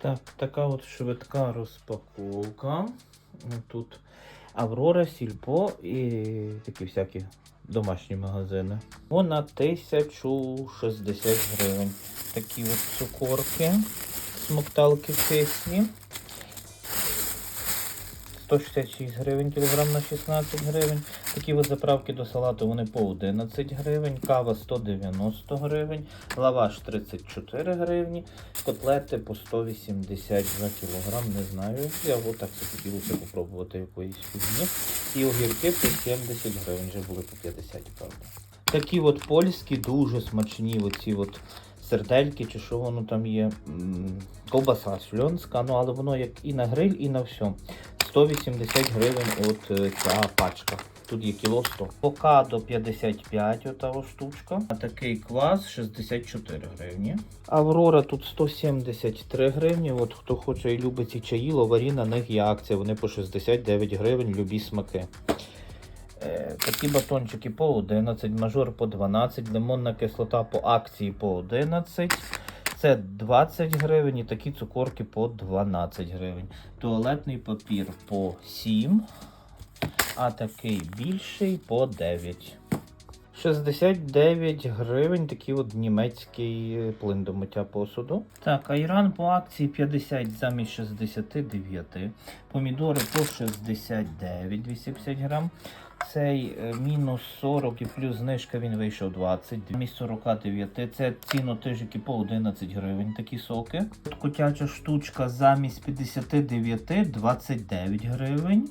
Так, така от швидка розпаковка. Тут Аврора, Сільпо і такі всякі домашні магазини. Вона 1060 гривень. Такі от цукорки, смокталки кислі. 166 гривень кілограм на 16 гривень. Такі от заправки до салату вони по 11 гривень, кава 190 гривень, лаваш 34 гривні, котлети по 180 за кілограм, не знаю. Я отак хотілося попробувати якоїсь фігні. І огірки по 70 гривень, вже були по 50, правда. Такі от польські, дуже смачні оці от сердельки, чи що воно там є. Ковбаса шльонська, ну але воно як і на гриль, і на все. 180 гривень от е, ця пачка. Тут є кіло 100. Покадо 55, ота штучка. А такий квас 64 гривні. Аврора тут 173 гривні. От хто хоче і любить ці чаї, ловарі на них є акція. Вони по 69 гривень, любі смаки. Е, Такі батончики по 11, мажор по 12, лимонна кислота по акції по 11. Це 20 гривень і такі цукорки по 12 гривень. Туалетний папір по 7, а такий більший по 9. 69 гривень, такий от німецький плин до миття посуду. Так, айран по акції 50 замість 69. Помідори по 69, 250 грам. Цей е, мінус 40 і плюс знижка він вийшов 20, замість 49. Це цінотижики по 11 гривень такі соки. От Котяча штучка замість 59 29 гривень.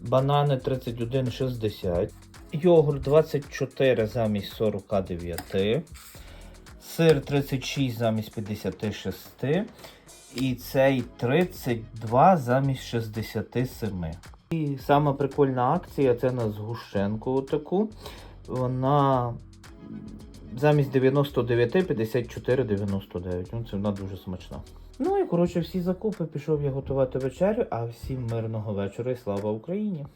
Банани 31,60. Йогурт 24 замість 49. Сир 36 замість 56. І цей 32 замість 67. І сама прикольна акція це на згущенку отаку. Вона замість 99 54,99. Ну, це вона дуже смачна. Ну і коротше, всі закупи пішов я готувати вечерю, а всім мирного вечора і слава Україні!